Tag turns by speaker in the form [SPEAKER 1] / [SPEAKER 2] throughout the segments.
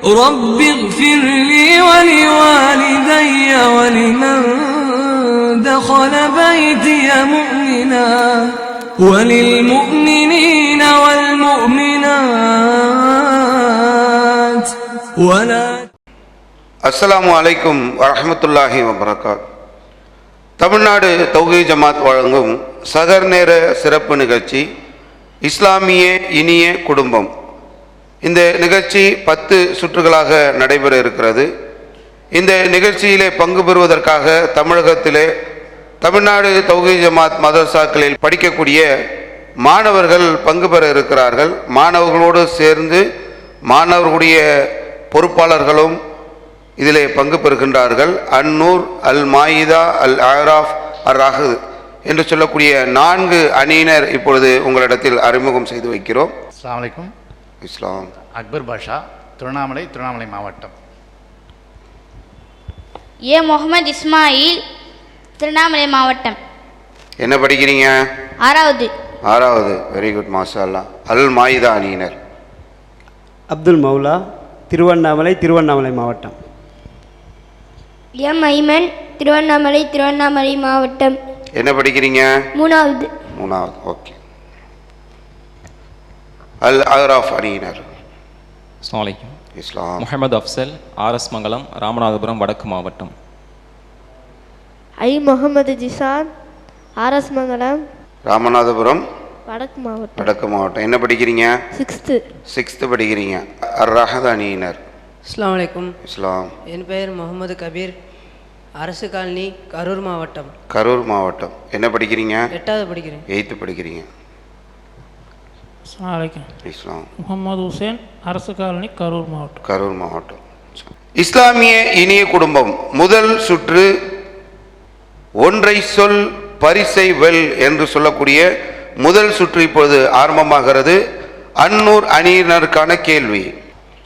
[SPEAKER 1] رب اغفر لي ولوالدي ولمن دخل بيتي مؤمنا وللمؤمنين والمؤمنات ولا
[SPEAKER 2] அஸ்ஸலாமு அலைக்கும் வரஹ்மத்துல்லாஹி வபரகாத் தமிழ்நாடு தௌஹீ ஜமாத் வழங்கும் சகர் நேர சிறப்பு நிகழ்ச்சி இஸ்லாமிய இனிய குடும்பம் இந்த நிகழ்ச்சி பத்து சுற்றுகளாக நடைபெற இருக்கிறது. இந்த நிகழ்ச்சியிலே பங்கு பெறுவதற்காக தமிழகத்திலே தமிழ்நாடு தௌஹி ஜமாத் மதரசாக்களில் படிக்கக்கூடிய மாணவர்கள் பங்கு பெற இருக்கிறார்கள். மாணவர்களோடு சேர்ந்து மாணவர்களுடைய பொறுப்பாளர்களும் இதிலே பங்கு பெறுகின்றார்கள். அந்நூர் அல் மாயிதா அல் ஆராஃப் அர் ராஹு என்று சொல்லக்கூடிய நான்கு அணியினர் இப்பொழுது உங்களிடத்தில் அறிமுகம் செய்து வைக்கிறோம்.
[SPEAKER 3] அஸ்ஸலாமு
[SPEAKER 2] இஸ்லாம்.
[SPEAKER 3] அக்பர் பாஷா திருவண்ணாமலை திருவண்ணாமலை மாவட்டம்.
[SPEAKER 4] ஏ முகமது இஸ்மாயில் திருவண்ணாமலை மாவட்டம்.
[SPEAKER 2] என்ன படிக்கிறீங்க?
[SPEAKER 4] ஆறாவது.
[SPEAKER 2] ஆறாவது. வெரி குட் மாஷா அல்லாஹ் அல் மாயிதா அணியினர்
[SPEAKER 5] அப்துல் மௌலா திருவண்ணாமலை திருவண்ணாமலை மாவட்டம்.
[SPEAKER 6] எம் ஐமன் திருவண்ணாமலை திருவண்ணாமலை மாவட்டம்.
[SPEAKER 2] என்ன படிக்கிறீங்க?
[SPEAKER 6] மூணாவது.
[SPEAKER 2] மூணாவது. ஓகே அல் ஆராஃப் அணியினர்.
[SPEAKER 7] அஸ்ஸலாமு அலைக்கும்.
[SPEAKER 2] இஸ்லாம்.
[SPEAKER 7] முஹம்மது அஃப்சல் ஆர்எஸ் மங்கலம் ராமநாதபுரம் வடக்கு மாவட்டம்.
[SPEAKER 6] ஐ முகமது ஜிசான் ஆர்எஸ் மங்கலம்
[SPEAKER 2] ராமநாதபுரம்
[SPEAKER 6] வடக்கு மாவட்டம்.
[SPEAKER 2] வடக்கு மாவட்டம். என்ன படிக்கிறீங்க?
[SPEAKER 6] சிக்ஸ்த்து.
[SPEAKER 2] சிக்ஸ்த்து படிக்கிறீங்க. அர் ரஹத் அணியினர்.
[SPEAKER 8] அஸ்ஸலாமு அலைக்கும்.
[SPEAKER 2] இஸ்லாம்.
[SPEAKER 8] என் பெயர் முகமது கபீர். அரசு காலனி கரூர் மாவட்டம்.
[SPEAKER 2] கரூர் மாவட்டம். என்ன படிக்கிறீங்க?
[SPEAKER 8] எட்டாவது படிக்கிறேன்.
[SPEAKER 2] எயித்து படிக்கிறீங்க. இஸ்லாம்
[SPEAKER 9] முகமது ஹுசேன் அரசு காலனி கரூர் மாவட்டம்.
[SPEAKER 2] கரூர் மாவட்டம். இஸ்லாமிய இனிய குடும்பம் முதல் சுற்று ஒன்றை சொல் பரிசை வெல் என்று சொல்லக்கூடிய முதல் சுற்று இப்பொழுது ஆரம்பமாகிறது. அன்னூர் அணியினருக்கான கேள்வி.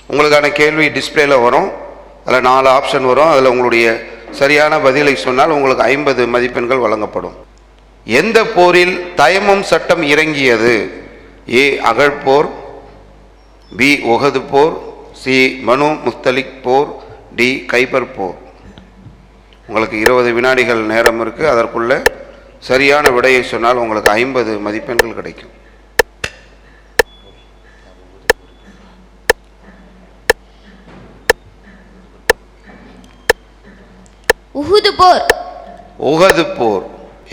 [SPEAKER 2] உங்களுக்கான கேள்வி டிஸ்பிளேல வரும். அதில் நாலு ஆப்ஷன் வரும். அதில் உங்களுடைய சரியான பதிலை சொன்னால் உங்களுக்கு ஐம்பது மதிப்பெண்கள் வழங்கப்படும். எந்த போரில் தயமம் சட்டம் இறங்கியது? ஏ அகழ்போர் பி உகது போர் சி மனு முஸ்தலிக் போர் டி கைபர் போர் உங்களுக்கு இருபது வினாடிகள் நேரம் இருக்குது அதற்குள்ள சரியான விடையை சொன்னால் உங்களுக்கு ஐம்பது மதிப்பெண்கள் கிடைக்கும்.
[SPEAKER 4] உஹுது போர்
[SPEAKER 2] உகது போர்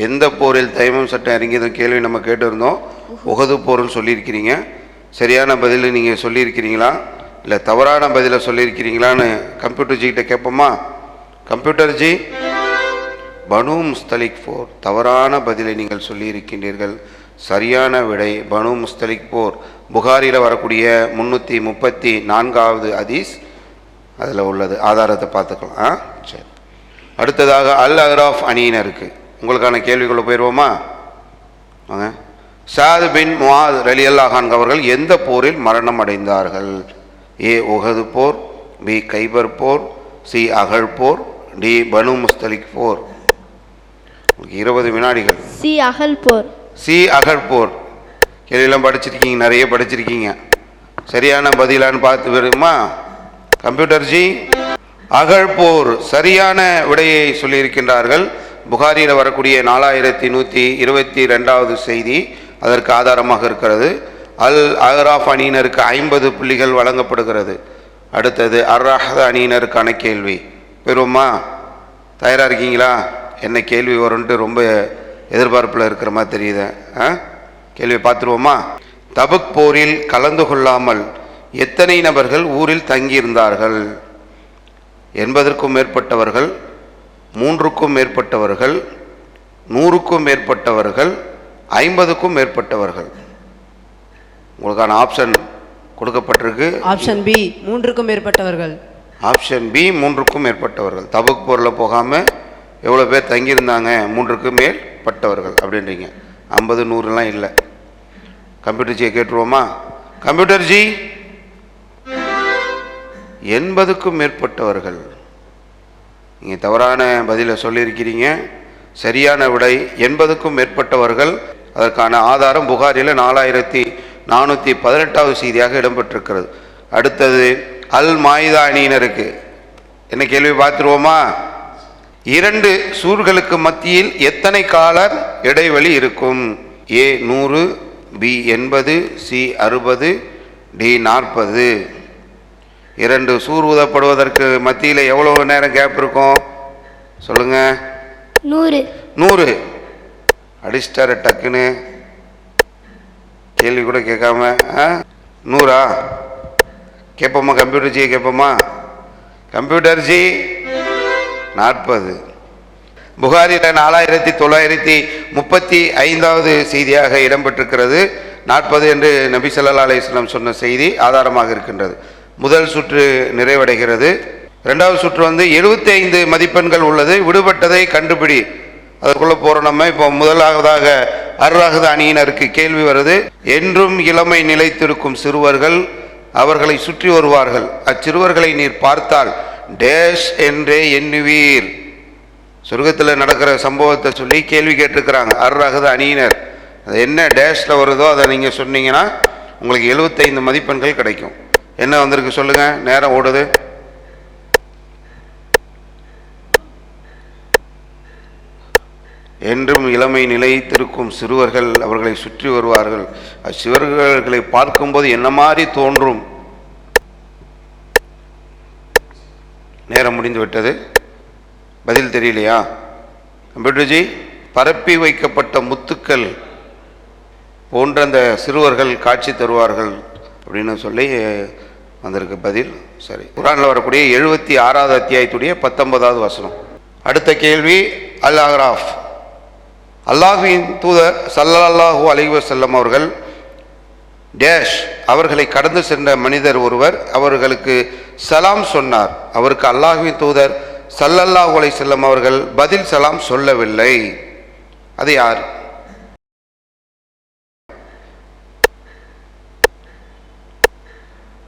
[SPEAKER 2] எந்த போரில் தைமம் சட்டம் இறங்கியது கேள்வி நம்ம கேட்டிருந்தோம். உகது போர்னு சொல்லியிருக்கிறீங்க. சரியான பதில் நீங்கள் சொல்லியிருக்கிறீங்களா? இல்லை தவறான பதிலை சொல்லியிருக்கிறீங்களான்னு கம்ப்யூட்டர் ஜிகிட்ட கேட்போமா கம்ப்யூட்டர் ஜி பனு முஸ்தலிக் போர். தவறான பதிலை நீங்கள் சொல்லியிருக்கின்றீர்கள். சரியான விடை பனு முஸ்தலிக் போர். புகாரியில் வரக்கூடிய முந்நூற்றி முப்பத்தி நான்காவது அதீஸ் அதில் உள்ளது. ஆதாரத்தை பார்த்துக்கலாம். ஆ சரி. அடுத்ததாக அல் அஹ்ராஃப் அணியினருக்கு. உங்களுக்கான கேள்விக்குள்ளே போயிடுவோமா வாங்க. சாத் பின் முவாத் ரலி அல்லாஹான் அவர்கள் எந்த போரில் மரணம் அடைந்தார்கள்? ஏ உகது போர் பி கைபர் போர் சி அகழ் போர் டி பனு முஸ்தலிக் போர். இருபது வினாடிகள்.
[SPEAKER 6] சி அகல் போர்.
[SPEAKER 2] சி அகழ் போர். கேள்வியெல்லாம் படிச்சிருக்கீங்க நிறைய படிச்சிருக்கீங்க. சரியான பதிலான்னு பார்த்து வருமா கம்ப்யூட்டர் ஜி அகழ்போர் சரியான விடையை சொல்லியிருக்கின்றார்கள். புகாரியில் வரக்கூடிய நாலாயிரத்தி நூற்றி இருபத்தி ரெண்டாவது செய்தி அதற்கு ஆதாரமாக இருக்கிறது. அல் அஹ்ராஃப் அணியினருக்கு ஐம்பது புள்ளிகள் வழங்கப்படுகிறது. அடுத்தது அர்ராஹத அணியினருக்கான கேள்வி. பெருமா தயாராக இருக்கீங்களா? என்ன கேள்வி வரும்ன்ட்டு ரொம்ப எதிர்பார்ப்பில் இருக்கிற மாதிரி தெரியுது. ஆ? கேள்வி பார்த்துருவோமா? தபுக் போரில் கலந்து கொள்ளாமல் எத்தனை நபர்கள் ஊரில் தங்கியிருந்தார்கள்? எண்பதற்கும் மேற்பட்டவர்கள் மூன்றுக்கும் மேற்பட்டவர்கள் நூறுக்கும் மேற்பட்டவர்கள் ஐம்பதுக்கும் மேற்பட்டவர்கள். உங்களுக்கான ஆப்ஷன் கொடுக்கப்பட்டிருக்கு.
[SPEAKER 8] ஆப்ஷன் பி மூன்றுக்கும் மேற்பட்டவர்கள்.
[SPEAKER 2] ஆப்ஷன் பி மூன்றுக்கும் மேற்பட்டவர்கள். தபுக் போரில் போகாமல் எவ்வளோ பேர் தங்கியிருந்தாங்க மூன்றுக்கு மேற்பட்டவர்கள் அப்படின்றீங்க. ஐம்பது நூறுலாம் இல்லை. கம்ப்யூட்டர் ஜியை கேட்டுருவோமா? கம்ப்யூட்டர் ஜி எண்பதுக்கும் மேற்பட்டவர்கள். நீங்கள் தவறான பதிலை சொல்லியிருக்கிறீங்க. சரியான விடை எண்பதுக்கும் மேற்பட்டவர்கள். அதற்கான ஆதாரம் புகாரில் நாலாயிரத்தி நானூற்றி பதினெட்டாவது செய்தியாக இடம்பெற்றிருக்கிறது. அடுத்தது அல் மாயுதா அணியினருக்கு என்ன கேள்வி பார்த்துருவோமா? இரண்டு சூர்களுக்கு மத்தியில் எத்தனை காலர் இடைவெளி இருக்கும்? ஏ நூறு பி எண்பது சி அறுபது டி நாற்பது. இரண்டு சூர் ஊதப்படுவதற்கு மத்தியில் எவ்வளவு நேரம் கேப் இருக்கும்? சொல்லுங்க.
[SPEAKER 6] நூறு.
[SPEAKER 2] நூறு. அடிச்சிட்டாரு டக்குன்னு. கேள்வி கூட கேட்காம ஆ? நூறா? கேட்போமா கம்ப்யூட்டர் ஜி கேட்போமா கம்ப்யூட்டர் ஜி நாற்பது. புகாரில் நாலாயிரத்தி தொள்ளாயிரத்தி முப்பத்தி ஐந்தாவது செய்தியாக இடம்பெற்றிருக்கிறது. நாற்பது என்று நபி சொல்லா அலிஸ்லாம் சொன்ன செய்தி ஆதாரமாக இருக்கின்றது. முதல் சுற்று நிறைவடைகிறது. ரெண்டாவது சுற்று வந்து 75 ஐந்து மதிப்பெண்கள் உள்ளது. விடுபட்டதை கண்டுபிடி. அதற்குள்ளே போகிற நம்ம இப்போ முதலாவதாக அருளாகுத அணியினருக்கு கேள்வி வருது. என்றும் இளமை நிலைத்திருக்கும் சிறுவர்கள் அவர்களை சுற்றி வருவார்கள். அச்சிறுவர்களை நீர் பார்த்தால் டேஷ் என்றே எண்ணுவீர். சொர்க்கத்தில் நடக்கிற சம்பவத்தை சொல்லி கேள்வி கேட்டிருக்கிறாங்க அருளாகுத அணியினர். அது என்ன டேஷில் வருதோ அதை நீங்கள் சொன்னீங்கன்னா உங்களுக்கு 75 மதிப்பெண்கள் கிடைக்கும். என்ன வந்திருக்கு சொல்லுங்கள் நேரம் ஓடுது. என்றும் இளமை நிலைத்திருக்கும் சிறுவர்கள் அவர்களை சுற்றி வருவார்கள். அச்சிறுவர்களை பார்க்கும்போது என்ன மாதிரி தோன்றும்? நேரம் முடிந்து விட்டது பதில் தெரியலையா? கம்ப்யூட்டர்ஜி பரப்பி வைக்கப்பட்ட முத்துக்கள் போன்ற அந்த சிறுவர்கள் காட்சி தருவார்கள் அப்படின்னு சொல்லி வந்திருக்கு பதில். சரி. குரானில் வரக்கூடிய எழுபத்தி ஆறாவது அத்தியாயத்துடைய பத்தொன்பதாவது வசனம். அடுத்த கேள்வி அல் ஆக்ராஃப் அல்லாஹுவின் தூதர் சல்லல்லாஹூ அலைஹி செல்லம் அவர்கள் டேஷ் அவர்களை கடந்து சென்ற மனிதர் ஒருவர் அவர்களுக்கு சலாம் சொன்னார். அவருக்கு அல்லாஹுவின் தூதர் சல்லல்லாஹூ அலை செல்லம் அவர்கள் பதில் சலாம் சொல்லவில்லை. அது யார்?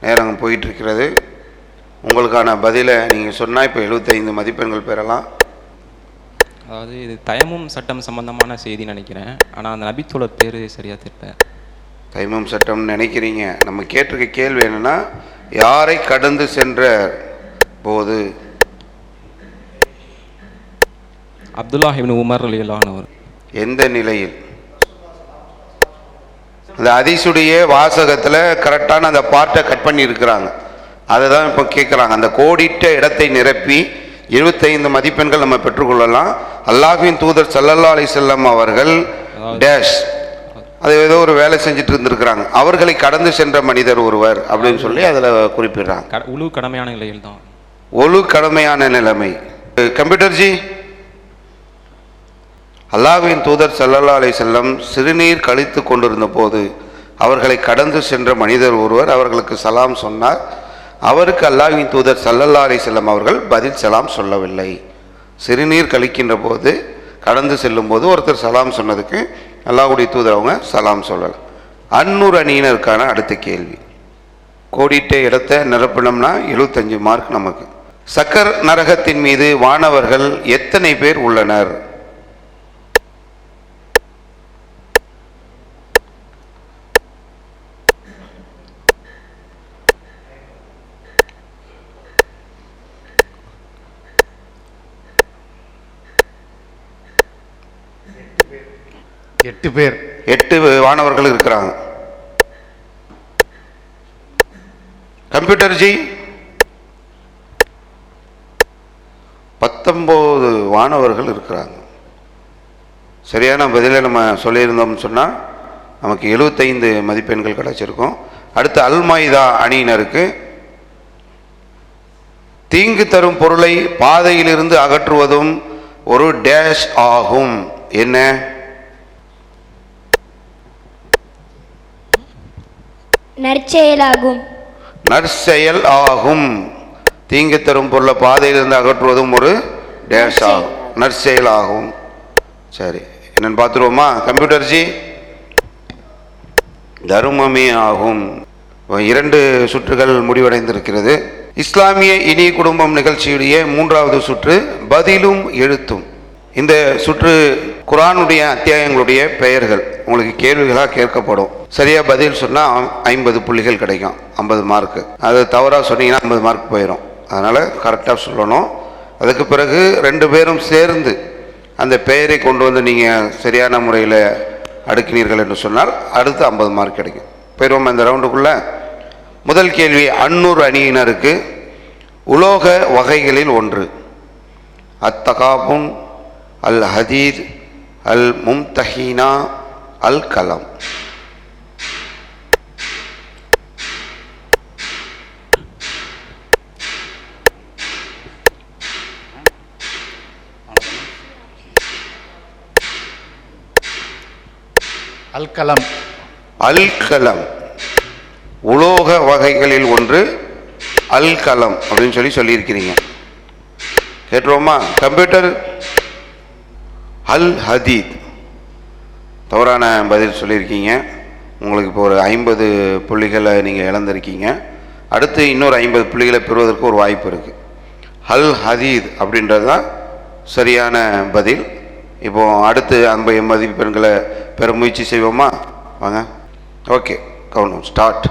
[SPEAKER 2] நேரம் போயிட்டு இருக்கிறது. உங்களுக்கான பதிலை நீங்கள் சொன்னால் இப்போ 75 மதிப்பெண்கள் பெறலாம்.
[SPEAKER 7] அதாவது இது தயமும் சட்டம் சம்பந்தமான செய்தி நினைக்கிறேன். ஆனால் அந்த நபித்தோழர் பேர் சரியாக தெரியல.
[SPEAKER 2] தைமம் சட்டம்னு நினைக்கிறீங்க. நம்ம கேட்டிருக்க கேள்வி என்னன்னா யாரை கடந்து சென்ற போது?
[SPEAKER 7] அப்துல்லாஹ் இப்னு உமர் அலியல்லானவர்
[SPEAKER 2] எந்த நிலையில்? அந்த அதிசுடைய வாசகத்தில் கரெக்டான அந்த பார்ட்டை கட் பண்ணி இருக்கிறாங்க அதை தான் இப்போ கேட்குறாங்க அந்த கோடிட்ட இடத்தை நிரப்பி 75 மதிப்பெண்கள் நம்ம பெற்றுக்கொள்ளலாம். அல்லாஹ்வின் தூதர் ஸல்லல்லாஹு அலைஹி வஸல்லம் அவர்கள் டேஷ். அது ஏதோ ஒரு வேலை செஞ்சுட்டு இருந்திருக்கிறாங்க. அவர்களை கடந்து சென்ற மனிதர் ஒருவர் அப்படின்னு சொல்லி அதில் குறிப்பிடுறாங்க.
[SPEAKER 7] உழு கடமையான நிலையில் தான்.
[SPEAKER 2] ஒழு கடமையான நிலைமை. கம்ப்யூட்டர் ஜி அல்லாஹ்வின் தூதர் ஸல்லல்லாஹு அலைஹி செல்லம் சிறுநீர் கழித்து கொண்டிருந்த போது அவர்களை கடந்து சென்ற மனிதர் ஒருவர் அவர்களுக்கு சலாம் சொன்னார். அவருக்கு அல்லாஹின் தூதர் சல்லல்லா அலைஹி செல்லம் அவர்கள் பதில் சலாம் சொல்லவில்லை. சிறுநீர் கழிக்கின்ற போது கடந்து செல்லும் போது ஒருத்தர் சலாம் சொன்னதுக்கு அல்லாஹுடைய தூதர் அவங்க சலாம் சொல்லலை. அன்னூர் அணியினருக்கான அடுத்த கேள்வி. கோடிட்ட இடத்தை நிரப்பினோம்னா 75 மார்க் நமக்கு. சக்கர் நரகத்தின் மீது வானவர்கள் எத்தனை பேர் உள்ளனர்?
[SPEAKER 3] எட்டு பேர்.
[SPEAKER 2] எட்டு வானவர்கள் இருக்கிறாங்க. கம்ப்யூட்டர் ஜி. பத்தொம்போது வானவர்கள் இருக்கிறாங்க. சரியான பதிலை நம்ம சொல்லியிருந்தோம்னு சொன்னால் நமக்கு 75 மதிப்பெண்கள் கிடைச்சிருக்கும். அடுத்து அல்மைதா அணியினருக்கு தீங்கு தரும் பொருளை பாதையிலிருந்து அகற்றுவதும் ஒரு டேஷ் ஆகும். என்ன?
[SPEAKER 4] நற்செயலாகும்.
[SPEAKER 2] நற்செயல் ஆகும். தீங்கு தரும் பொருளை பாதையிலிருந்து அகற்றுவதும் ஒரு டேஷ் ஆகும். நற்செயல் ஆகும். சரி என்னன்னு பார்த்துருவோமா? கம்ப்யூட்டர் ஜி தருமமே ஆகும். இரண்டு சுற்றுகள் முடிவடைந்திருக்கிறது. இஸ்லாமிய இனி குடும்பம் நிகழ்ச்சியுடைய மூன்றாவது சுற்று பதிலும் எழுத்தும். இந்த சுற்று குரானுடைய அத்தியாயங்களுடைய பெயர்கள். உங்களுக்கு கேள்விகளாக கேட்கப்படும். சரியாக பதில் சொன்னால் ஐம்பது புள்ளிகள் கிடைக்கும். ஐம்பது மார்க்கு. அது தவறாக சொன்னீங்கன்னா ஐம்பது மார்க் போயிடும் அதனால் கரெக்டாக சொல்லணும். அதுக்கு பிறகு ரெண்டு பேரும் சேர்ந்து அந்த பெயரை கொண்டு வந்து நீங்கள் சரியான முறையில் அடுக்கினீர்கள் என்று சொன்னால் அடுத்து ஐம்பது மார்க் கிடைக்கும். போயிடுவோம் இந்த ரவுண்டுக்குள்ளே? முதல் கேள்வி அன்னூர் அணியினருக்கு உலோக வகைகளில் ஒன்று. அத்தகாபுன் அல் ஹதீத் அல் மும்தஹீனா அல் கலம்
[SPEAKER 3] அல்கலம்.
[SPEAKER 2] அல் கலம் உலோக வகைகளில் ஒன்று அல் கலம் அப்படின்னு சொல்லி சொல்லியிருக்கிறீங்க. கேட்டுருவோமா? கம்ப்யூட்டர்? அல் ஹதீத். தவறான பதில் சொல்லியிருக்கீங்க. உங்களுக்கு இப்போ ஒரு ஐம்பது புள்ளிகளை நீங்கள் இழந்திருக்கீங்க. அடுத்து இன்னொரு ஐம்பது புள்ளிகளை பெறுவதற்கு ஒரு வாய்ப்பு இருக்குது அல் ஹதீத் அப்படின்றது தான் சரியான பதில். இப்போ அடுத்து ஐம்பது மதிப்பெண்களை பெற முயற்சி செய்வோமா? வாங்க. Okay count start.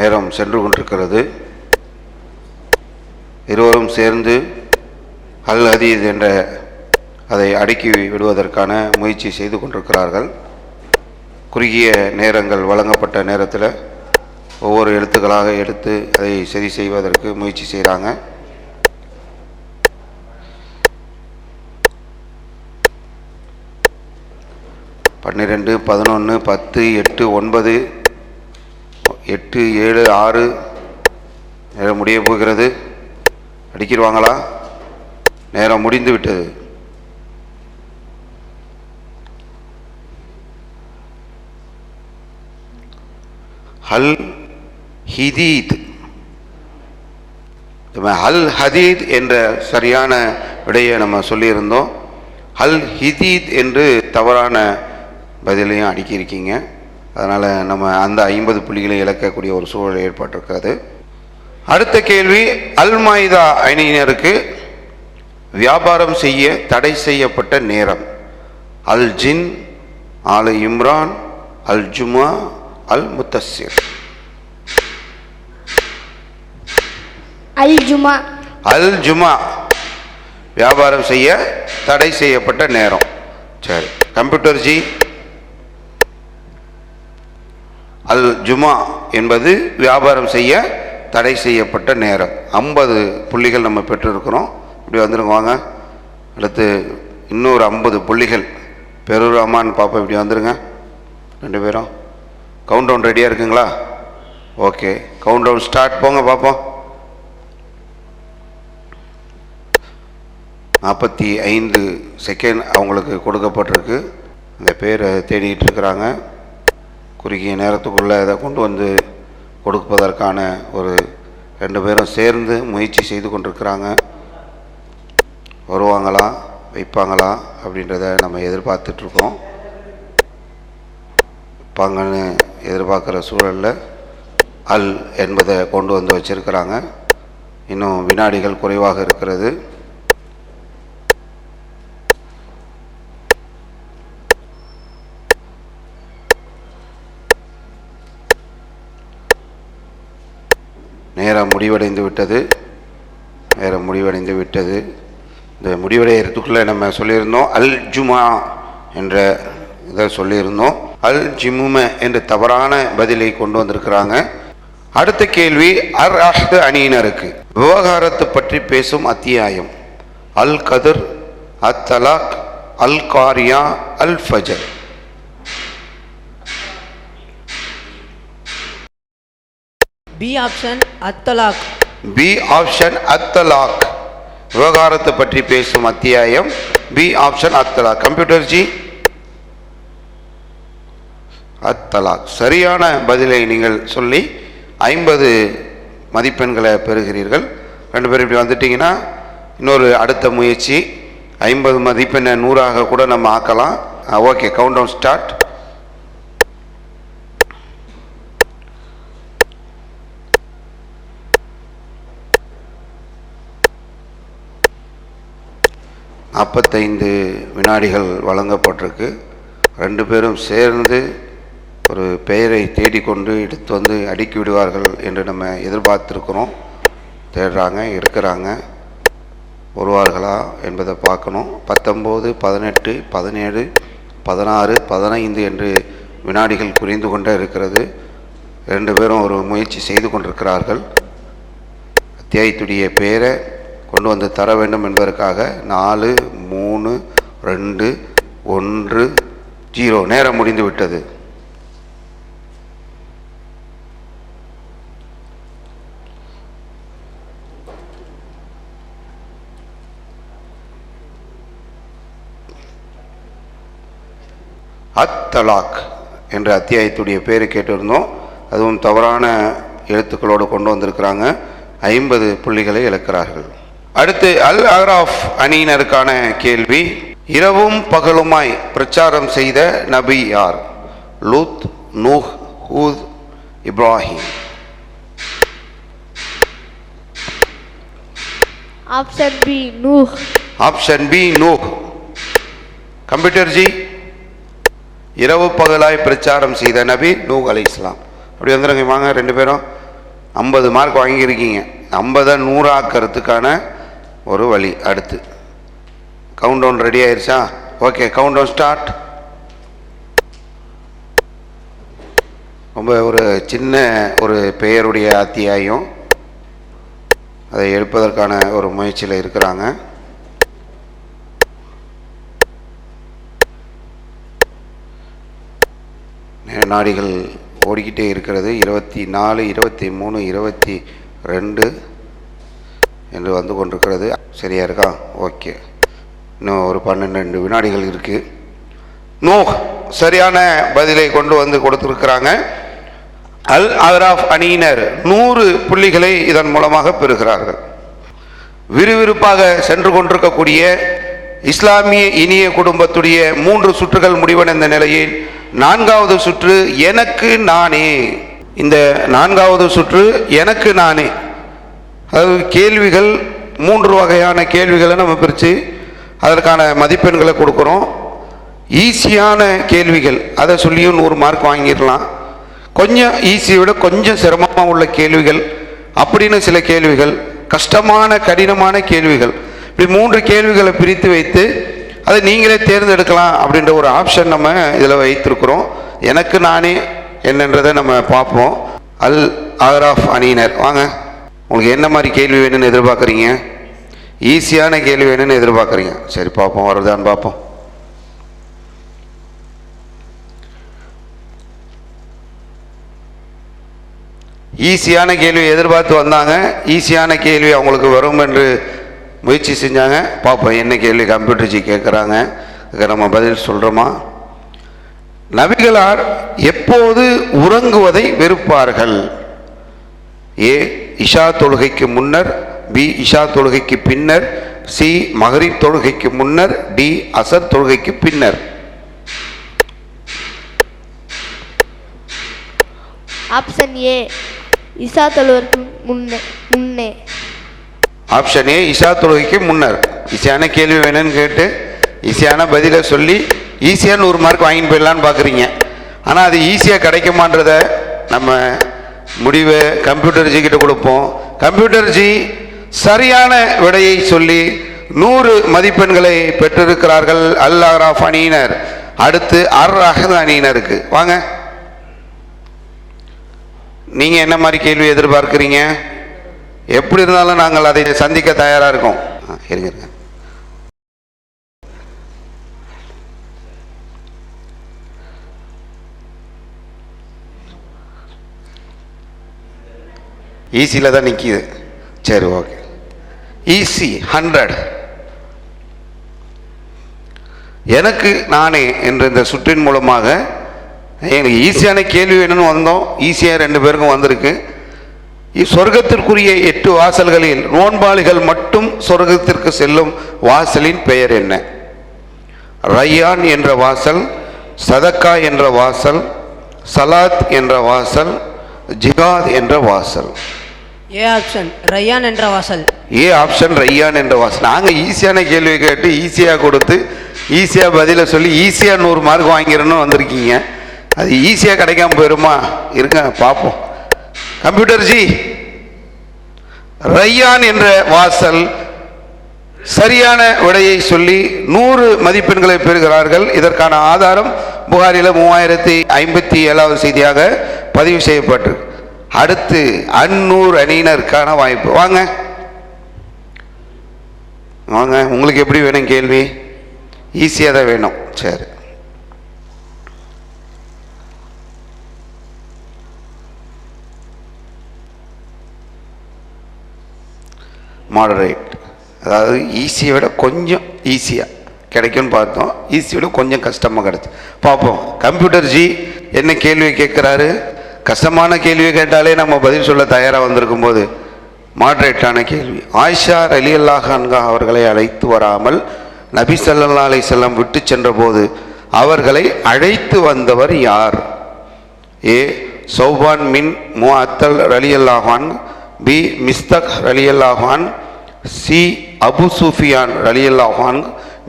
[SPEAKER 2] நேரம் சென்று கொண்டிருக்கிறது. இருவரும் சேர்ந்து அல் அதீத் என்ற அதை அடுக்கி விடுவதற்கான முயற்சி செய்து கொண்டிருக்கிறார்கள். குறுகிய நேரங்கள் வழங்கப்பட்ட நேரத்தில் ஒவ்வொரு எழுத்துக்களாக எடுத்து அதை சரி செய்வதற்கு முயற்சி செய்கிறாங்க பன்னிரெண்டு பதினொன்று பத்து எட்டு ஒன்பது எட்டு ஏழு ஆறு. நேரம் முடிய போகிறது. அடிக்கிடுவாங்களா? நேரம் முடிந்து விட்டது. ஹல் ஹிதீத். ஹல் ஹதீத் என்ற சரியான விடையை நம்ம சொல்லியிருந்தோம். ஹல் ஹிதீத் என்று தவறான பதிலையும் அடுக்கியிருக்கீங்க. அதனால் நம்ம அந்த ஐம்பது புள்ளிகளை இழக்கக்கூடிய ஒரு சூழல் ஏற்பட்டிருக்கிறது. அடுத்த கேள்வி அல் மாயிதா அணியினருக்கு வியாபாரம் செய்ய தடை செய்யப்பட்ட நேரம். அல் ஜின் ஆல் இம்ரான் அல் ஜுமா அல் முத்தஸ்ஸிர்.
[SPEAKER 6] அல் ஜுமா
[SPEAKER 2] அல் ஜுமா வியாபாரம் செய்ய தடை செய்யப்பட்ட நேரம். சரி. Computer G. அல் ஜுமா என்பது வியாபாரம் செய்ய தடை செய்யப்பட்ட நேரம். ஐம்பது புள்ளிகள் நம்ம பெற்றிருக்கிறோம். இப்படி வந்துருங்க வாங்க. அடுத்து இன்னொரு ஐம்பது புள்ளிகள். பெருராமான்னு பார்ப்போம். இப்படி வந்துருங்க. ரெண்டு பேரும். கவுண்ட் டவுன் ரெடியாக இருக்குங்களா? ஓகே கவுண்ட் டவுன் ஸ்டார்ட் போங்க பார்ப்போம். நாற்பத்தி ஐந்து செகண்ட் அவங்களுக்கு கொடுக்கப்பட்டிருக்கு. அந்த பேரை தேடிக்கிட்டு இருக்கிறாங்க. குறுகிய நேரத்துக்குள்ளே இதை கொண்டு வந்து கொடுப்பதற்கான ஒரு ரெண்டு பேரும் சேர்ந்து முயற்சி செய்து கொண்டிருக்கிறாங்க. வருவாங்களா? வைப்பாங்களா? அப்படின்றத நம்ம எதிர்பார்த்துட்ருக்கோம் வைப்பாங்கன்னு எதிர்பார்க்குற சூழலில் அல் என்பதை கொண்டு வந்து வச்சுருக்கிறாங்க. இன்னும் வினாடிகள் குறைவாக இருக்கிறது. நேரம் முடிவடைந்து விட்டது. நேரம் முடிவடைந்து விட்டது. இந்த முடிவடைகிறதுக்குள்ளே நம்ம சொல்லியிருந்தோம் அல் ஜுமா என்ற இதை சொல்லியிருந்தோம். அல் ஜிமும என்று தவறான பதிலை கொண்டு வந்திருக்கிறாங்க. அடுத்த கேள்வி அர் அஹ்து அணியினருக்கு. விவகாரத்தை பற்றி பேசும் அத்தியாயம். அல் கதிர் At Talaq Al Qaria Al Fajr.
[SPEAKER 8] B option Attalaq
[SPEAKER 2] B option Attalaq விவகாரத்தை பற்றி பேசும் அத்தியாயம். B option Attalaq computer ji Attalaq சரியான பதிலை நீங்கள் சொல்லி ஐம்பது மதிப்பெண்களை பெறுகிறீர்கள். ரெண்டு பேரும் இப்படி வந்துட்டிங்கன்னா இன்னொரு அடுத்த முயற்சி. ஐம்பது மதிப்பெண்ணை நூறாக கூட நம்ம ஆக்கலாம். ஓகே கவுண்ட் டவுன் ஸ்டார்ட் நாற்பத்தைந்து வினாடிகள் வழங்கப்பட்டிருக்கு. ரெண்டு பேரும் சேர்ந்து ஒரு பெயரை தேடிக்கொண்டு எடுத்து வந்து அடுக்கி விடுவார்கள் என்று நம்ம எதிர்பார்த்துருக்குறோம். தேடுறாங்க இருக்கிறாங்க வருவார்களா என்பதை பார்க்கணும். பத்தொம்போது பதினெட்டு பதினேழு பதினாறு பதினைந்து என்று வினாடிகள் குறைந்து கொண்டே இருக்கிறது. ரெண்டு பேரும் ஒரு முயற்சி செய்து கொண்டிருக்கிறார்கள். அத்தியாயத்துடைய பெயரை கொண்டு வந்து தர வேண்டும் என்பதற்காக நாலு மூணு ரெண்டு ஒன்று ஜீரோ. நேரம் முடிந்து விட்டது. அத்தலாக் என்ற அத்தியாயத்துடைய பேரை கேட்டிருந்தோம். அதுவும் தவறான எழுத்துக்களோடு கொண்டு வந்திருக்கிறாங்க. ஐம்பது புள்ளிகளை இழக்கிறார்கள். அடுத்து அல் அஹ்ராஃப் அணியினருக்கான கேள்வி இரவும் பகலுமாய் பிரச்சாரம் செய்த நபி யார்? Lut Nuh Hud Ibrahim.
[SPEAKER 6] Option B Nuh.
[SPEAKER 2] Option B Nuh. Computer ji இரவு பகலாய் பிரச்சாரம் செய்த நபி நூஹ் அலை இஸ்லாம் அப்படி வந்துடுங்க வாங்க ரெண்டு பேரும். ஐம்பது மார்க் வாங்கியிருக்கீங்க. ஐம்பதை நூறாக்கிறதுக்கான ஒரு வழி அடுத்து. கவுண்ட் டவுன் ரெடி ஆயிடுச்சா ஓகே கவுண்ட் டவுன் ஸ்டார்ட் ரொம்ப ஒரு சின்ன ஒரு பெயருடைய அத்தியாயம். அதை எடுப்பதற்கான ஒரு முயற்சியில் இருக்கிறாங்க. நாடிகள் ஓடிக்கிட்டே இருக்கிறது. இருபத்தி நாலு இருபத்தி மூணு இருபத்தி ரெண்டு. என்று வந்து கொண்டிருக்கிறது. சரியா இருக்கா? ஓகே. இன்னும் ஒரு பன்னெண்டு வினாடிகள் இருக்குது நோ சரியான பதிலை கொண்டு வந்து கொடுத்துருக்கிறாங்க. அல் அஹ்ராஃப் அணியினர் நூறு புள்ளிகளை இதன் மூலமாக பெறுகிறார்கள். விறுவிறுப்பாக சென்று கொண்டிருக்கக்கூடிய இஸ்லாமிய இனிய குடும்பத்துடைய மூன்று சுற்றுகள் முடிவடைந்த நிலையில் நான்காவது சுற்று எனக்கு நானே. இந்த நான்காவது சுற்று எனக்கு நானே. அதாவது கேள்விகள் மூன்று வகையான கேள்விகளை நம்ம பிரித்து அதற்கான மதிப்பெண்களை கொடுக்குறோம். ஈஸியான கேள்விகள் அதை சொல்லியும் நூறு மார்க் வாங்கிடலாம். கொஞ்சம் ஈஸியை விட கொஞ்சம் சிரமமாக உள்ள கேள்விகள் அப்படின்னு சில கேள்விகள் கஷ்டமான கடினமான கேள்விகள். இப்படி மூன்று கேள்விகளை பிரித்து வைத்து அதை நீங்களே தேர்ந்தெடுக்கலாம் அப்படின்ற ஒரு ஆப்ஷன் நம்ம இதில் வைத்திருக்கிறோம். எனக்கு நானே என்னன்றதை நம்ம பார்ப்போம். அல் ஆஃப் அணியினர். வாங்க. உங்களுக்கு என்ன மாதிரி கேள்வி வேணும்னு எதிர்பார்க்குறீங்க? ஈஸியான கேள்வி வேணும்னு எதிர்பார்க்குறீங்க. சரி பார்ப்போம். வருதான்னு பார்ப்போம் ஈஸியான கேள்வி எதிர்பார்த்து வந்தாங்க. ஈஸியான கேள்வி அவங்களுக்கு வரும் என்று முயற்சி செஞ்சாங்க. பார்ப்போம் என்ன கேள்வி கம்ப்யூட்டர்ஜி கேட்குறாங்க. அதுக்கு நம்ம பதில் சொல்கிறோமா நபிகளார் எப்போது உறங்குவதை வெறுப்பார்கள்? ஏ இஷா தொழுகைக்கு முன்னர் பி இஷா தொழுகைக்கு பின்னர் சி மகரிப் தொழுகைக்கு முன்னர் டி அசர் தொழுகைக்கு பின்னர்.
[SPEAKER 6] ஆப்ஷன் ஏ இசா தொழுவதற்கு முன்னே முன்னே.
[SPEAKER 2] ஆப்ஷன் ஏ இஷா தொழுகைக்கு முன்னர். ஈஸியான கேள்வி வேணும்னு கேட்டு ஈஸியான பதிலை சொல்லி ஈஸியாக நூறு மார்க் வாங்கிட்டு போயிடலான்னு பார்க்குறீங்க ஆனால் அது ஈஸியாக கிடைக்குமான்றத நம்ம முடிவை கம்ப்யூட்டர் ஜி கிட்ட கொடுப்போம். கம்ப்யூட்டர் ஜி சரியான விடையை சொல்லி நூறு மதிப்பெண்களை பெற்றிருக்கிறார்கள் அல் அஹ்ராஃப் அணியினர் அடுத்து அர் அஹத் அணியினருக்கு வாங்க. நீங்க என்ன மாதிரி கேள்வி எதிர்பார்க்கிறீங்க? எப்படி இருந்தாலும் நாங்கள் அதை சந்திக்க தயாராக இருக்கோம். ஆ, இருங்க. ஈஸியில் தான் நிற்கிது சரி ஓகே ஈஸி ஹண்ட்ரட் எனக்கு நானே என்ற இந்த சுற்றின் மூலமாக எனக்கு ஈஸியான கேள்வி வேணும்னு வந்தோம். ஈஸியாக ரெண்டு பேருக்கும் வந்திருக்கு. சொர்க்கத்திற்குரிய எட்டு வாசல்களில் நோன்பாளிகள் மட்டும் சொர்க்கத்திற்கு செல்லும் வாசலின் பெயர் என்ன? ரையான் என்ற வாசல் சதக்கா என்ற வாசல் சலாத் என்ற வாசல் ஜிகாத் என்ற வாசல்.
[SPEAKER 8] ஏ ஆப்ஷன் ரய்யான் என்ற வாசல்.
[SPEAKER 2] ஏ ஆப்ஷன் ரையான் என்ற வாஸ் நாங்கள் ஈஸியான கேள்வி கேட்டு ஈஸியாக கொடுத்து ஈஸியாக பதிலை சொல்லி ஈஸியாக நூறு மார்க் வாங்கிடணும்னு வந்திருக்கீங்க. அது ஈஸியாக கிடைக்காம போயிருமா? இருங்க பார்ப்போம். கம்ப்யூட்டர் ஜி ரையான் என்ற வாசல் சரியான விடையை சொல்லி நூறு மதிப்பெண்களை பெறுகிறார்கள். இதற்கான ஆதாரம் புகாரில் மூவாயிரத்தி ஐம்பத்தி ஏழாவது செய்தியாக பதிவு செய்யப்பட்டு. அடுத்து அந்நூறு அணியினருக்கான வாய்ப்பு. வாங்க. வாங்க. உங்களுக்கு எப்படி வேணும் கேள்வி? ஈஸியாக தான் வேணும். சரி. மாடரேட் அதாவது ஈஸியை விட கொஞ்சம் ஈஸியாக கிடைக்கும்னு பார்த்தோம். ஈஸியை விட கொஞ்சம் கஷ்டமாக கிடச்சி. பார்ப்போம். கம்ப்யூட்டர் ஜி என்ன கேள்வி கேட்குறாரு? கஷ்டமான கேள்வியை கேட்டாலே நம்ம பதில் சொல்ல தயாராக வந்திருக்கும் போது மாட்ரேட்டான கேள்வி. ஆயிஷா அலி அல்லாஹான்கா அவர்களை அழைத்து வராமல் நபி சல்லா அலைஹி செல்லம் விட்டு சென்றபோது அவர்களை அழைத்து வந்தவர் யார்? ஏ. சௌபான் மின் முஅத்தல் ரலியல்லாஹான் பி. மிஸ்தக் ரலியல்லாஹான் சி அபு சூஃபியான் ரலியல்லாஹான்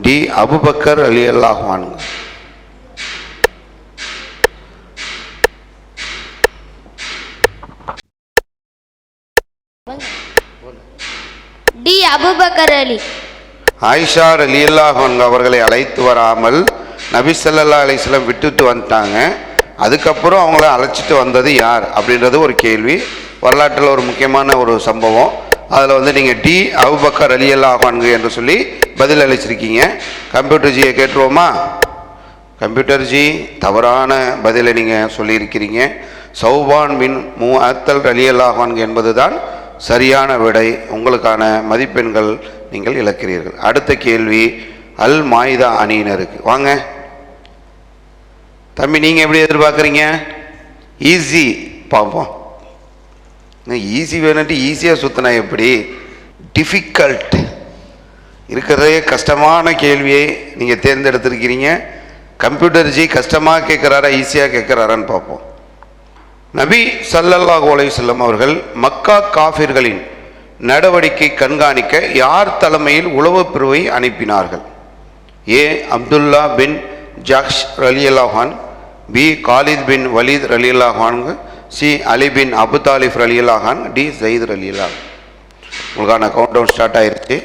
[SPEAKER 2] டி அபுபக்கர் ரலியல்லாஹான்
[SPEAKER 4] டி அபுபக்கர் அலி.
[SPEAKER 2] ஆயிஷா ரலியல்லாஹான் அவர்களை அழைத்து வராமல் நபி ஸல்லல்லாஹு அலைஹி வஸல்லம் விட்டுட்டு வந்துட்டாங்க. அதுக்கப்புறம் அவங்கள அழைச்சிட்டு வந்தது யார் அப்படின்றது ஒரு கேள்வி. வரலாற்றில் ஒரு முக்கியமான ஒரு சம்பவம். அதில் வந்து நீங்கள் டி அபுபக்கர் ரலியல்லாஹான்கு என்று சொல்லி பதில் அளிச்சிருக்கீங்க. கம்ப்யூட்டர் ஜியை கேட்டுருவோமா? கம்ப்யூட்டர் ஜி தவறான பதிலை நீங்கள் சொல்லியிருக்கிறீங்க. சௌபான் மின் மூ அத்தல் ரலியல்லாஹான் என்பதுதான் சரியான விடை. உங்களுக்கான மதிப்பெண்கள் நீங்கள் இழக்கிறீர்கள். அடுத்த கேள்வி அல் மாயுதா அணியினருக்கு. வாங்க. தம்பி நீங்கள் எப்படி எதிர்பார்க்குறீங்க? ஈஸி. பார்ப்போம் ஈஸி வேணுன்ட்டு ஈஸியாக சுற்றினா எப்படி? டிஃபிகல்ட் இருக்கிறதே கஷ்டமான கேள்வியை நீங்கள் தேர்ந்தெடுத்திருக்கிறீங்க. கம்ப்யூட்டர் ஜி கஷ்டமாக கேட்குறாரா ஈஸியாக கேட்குறாரான்னு பார்ப்போம். நபி ஸல்லல்லாஹு அலைஹி அவர்கள் மக்கா காஃபிர்களின் நடவடிக்கை கண்காணிக்க யார் தலைமையில் உளவு பிரிவை அனுப்பினார்கள்? ஏ அப்துல்லா பின் ஜக்ஷ் ரலியல்லாஹான் பி காலித் பின் வலீத் ரலியல்லாஹான்கு சி அலி பின் அபு தாலிஃப் ரலியல்லாஹான் டி சயீத் ரலியல்லாஹ். உங்களுக்கான கவுண்ட் டவுன் ஸ்டார்ட் ஆயிருச்சு.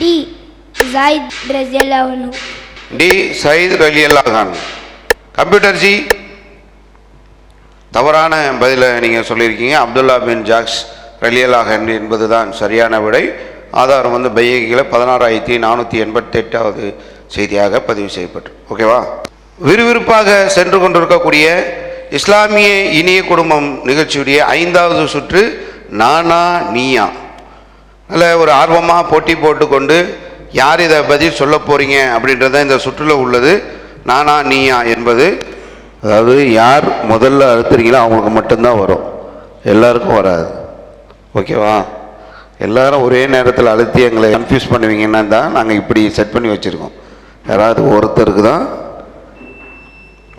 [SPEAKER 4] டி ஜாயித் ரஜியல்லாஹு
[SPEAKER 2] டி. சயீத் அலி அல்லாஹான் கம்ப்யூட்டர் ஜி. தவறான பதிலை நீங்கள் சொல்லியிருக்கீங்க. அப்துல்லா பின் ஜாக்ஸ் ரலியலாகன் என்பது தான் சரியான விடை. ஆதாரம் வந்து பையகில் பதினாறாயிரத்தி நானூற்றி எண்பத்தெட்டாவது செய்தியாக பதிவு செய்யப்பட்டு. ஓகேவா? விறுவிறுப்பாக சென்று கொண்டிருக்கக்கூடிய இஸ்லாமிய இனிய குடும்பம் நிகழ்ச்சியுடைய ஐந்தாவது சுற்று நானா நீயா. நல்ல ஒரு ஆர்வமாக போட்டி போட்டுக்கொண்டு யார் இதை பதில் சொல்ல போகிறீங்க அப்படின்றத இந்த சுற்றுலா உள்ளது. நானா நீயா என்பது அதாவது யார் முதல்ல அழுத்துறீங்களோ அவங்களுக்கு மட்டும்தான் வரும். எல்லாருக்கும் வராது. ஓகேவா? எல்லாரும் ஒரே நேரத்தில் அழுத்தி எங்களை கன்ஃபியூஸ் பண்ணுவீங்கன்னா தான் நாங்கள் இப்படி செட் பண்ணி வச்சுருக்கோம். யாராவது ஒருத்தருக்கு தான்.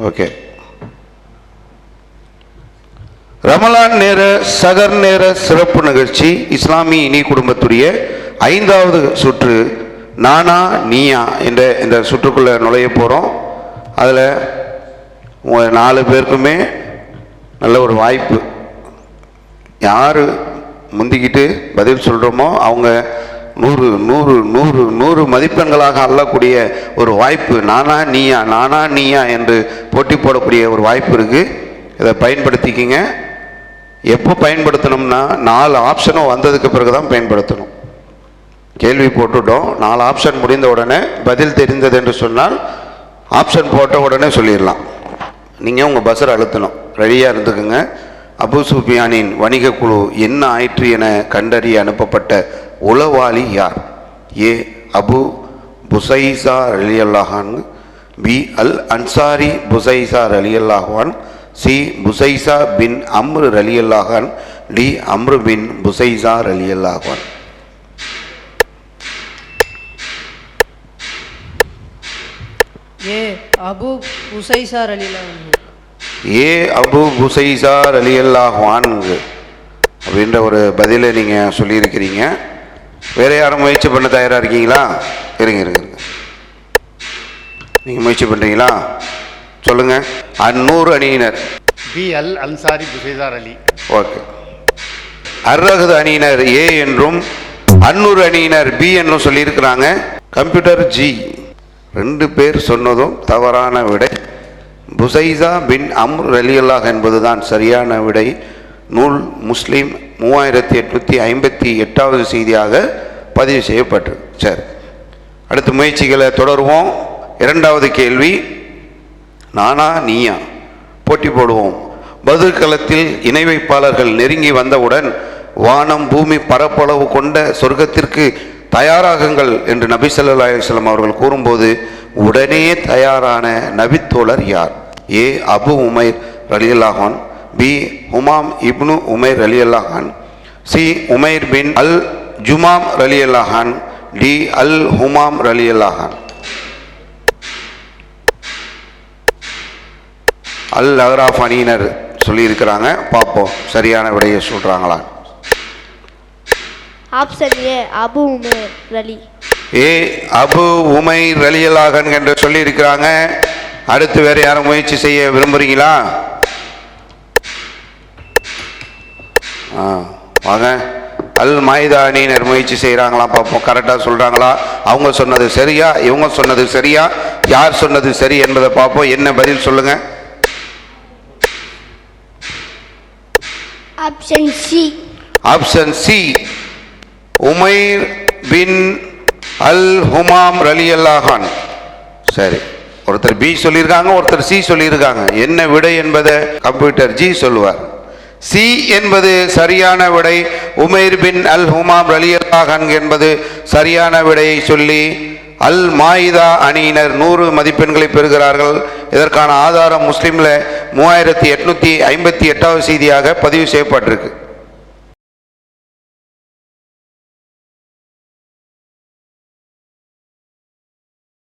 [SPEAKER 2] ஓகே. ரமலான் நேர சகர் நேர சிறப்பு நிகழ்ச்சி இஸ்லாமிய இனி குடும்பத்துடைய ஐந்தாவது சுற்று நானா நீயா என்ற இந்த சுற்றுக்குள்ளே நுழைய போகிறோம் அதில் உங்கள் நாலு பேருக்குமே நல்ல ஒரு வாய்ப்பு. யார் முந்திக்கிட்டு பதில் சொல்கிறோமோ அவங்க நூறு நூறு நூறு நூறு மதிப்பெண்களாக அள்ளக்கூடிய ஒரு வாய்ப்பு. நானா நீயா நானா நீயா என்று போட்டி போடக்கூடிய ஒரு வாய்ப்பு இருக்குது இதை பயன்படுத்திக்கிங்க. எப்போ பயன்படுத்தணும்னா நாலு ஆப்ஷனும் வந்ததுக்கு பிறகு தான் பயன்படுத்தணும். கேள்வி போட்டுட்டோம். நாலு ஆப்ஷன் முடிந்த உடனே பதில் தெரிந்தது என்று சொன்னால் ஆப்ஷன் போட்ட உடனே சொல்லிடலாம். நீங்கள் உங்கள் பஸ்ஸர் அழுத்தணும். ரெடியாக இருந்துக்குங்க. அபு சுஃபியானின் வணிக குழு என்ன ஆயிற்று என கண்டறிய அனுப்பப்பட்ட உளவாளி யார்? ஏ. அபு புசைசா அலியல்லாஹான் பி. அல் அன்சாரி புசைசா அலியல்லாஹான் சி. புசைசா பின் அம்ரு ரலியல்லாஹான் டி. அம்ரு பின் புசைசா ரலியல்லாஹான்
[SPEAKER 8] ஏ அபு உசைசார் அலிலானு
[SPEAKER 2] ஏ அபு புசைசா ரலியல்லாஹான் அப்படின்ற ஒரு பதிலை நீங்கள் சொல்லியிருக்கிறீங்க. வேற யாரும் முயற்சி பண்ண தயாராக இருக்கீங்களா? இருங்க இருங்க இருங்க. நீங்கள் முயற்சி பண்ணுறீங்களா சொல்லுங்கள் அந்நூறு அணியினர்.
[SPEAKER 3] பி அல் அன்சாரி புசைதார் அலி.
[SPEAKER 2] ஓகே. அர்ரகது அணியினர் ஏ என்றும் அன்னூறு அணியினர் பி என்றும் சொல்லியிருக்கிறாங்க. கம்ப்யூட்டர் ஜி. ரெண்டு பேர் சொன்னதும் தவறான விடை. புசைசா பின் அம்ர் ரலியல்லாஹ் என்பதுதான் சரியான விடை. நூல் முஸ்லீம் மூவாயிரத்தி எட்நூற்றி ஐம்பத்தி எட்டாவது செய்தியாக பதிவு செய்யப்பட்டு சரி அடுத்த முயற்சிகளை தொடருவோம். இரண்டாவது கேள்வி நானா நீயா? போட்டி போடுவோம். பதில்களத்தில் இணை வைப்பாளர்கள் நெருங்கி வந்தவுடன் வானம் பூமி பரப்பளவு கொண்ட சொர்க்கத்திற்கு தயாராகுங்கள் என்று நபி ஸல்லல்லாஹு அலிஸ்லாம் அவர்கள் கூறும்போது உடனே தயாரான நபித்தோழர் யார்? ஏ அபு உமைர் ரலியல்லாஹான் பி ஹுமாம் இப்னு உமைர் அலி அல்லாஹான் சி உமைர் பின் அல் ஜுமாம் ரலியல்லாஹான் டி அல் ஹுமாம் ரலியல்லாஹான் அல் அகராஃப் அணியினர் சொல்லியிருக்கிறாங்க. பார்ப்போம். சரியான விடையை சொல்கிறாங்களா
[SPEAKER 6] ஆப்ஷன் ஏ அபு உமேர் ரலி.
[SPEAKER 2] ஏ அபு உமை ரலியலாகன் என்று சொல்லியிருக்கிறாங்க. அடுத்து வேற யாரும் முயற்சி செய்ய விரும்புறீங்களா? ஆ வாங்க. அல் மாயுதா அணியினர் முயற்சி செய்கிறாங்களா பார்ப்போம் கரெக்டாக சொல்கிறாங்களா அவங்க சொன்னது சரியா? இவங்க சொன்னது சரியா? யார் சொன்னது சரி என்பதை பார்ப்போம் என்ன பதில் சொல்லுங்கள்
[SPEAKER 4] option C
[SPEAKER 2] option C Umair bin Al Humam ரலியல்லாஹான் சரி ஒருத்தர் பி சொல்லியிருக்காங்க ஒருத்தர் சி சொல்லியிருக்காங்க. என்ன விடை என்பதை கம்ப்யூட்டர் ஜி சொல்லுவார். சி என்பது சரியான விடை உமைர் பின் அல் ஹுமாம் ரலியல்லாஹான் என்பது சரியான விடையை சொல்லி அல் மாயிதா அணியினர் நூறு மதிப்பெண்களை பெறுகிறார்கள். இதற்கான ஆதாரம் முஸ்லீமில் மூவாயிரத்தி எட்நூற்றி ஐம்பத்தி எட்டாவது செய்தியாக பதிவு செய்யப்பட்டிருக்கு.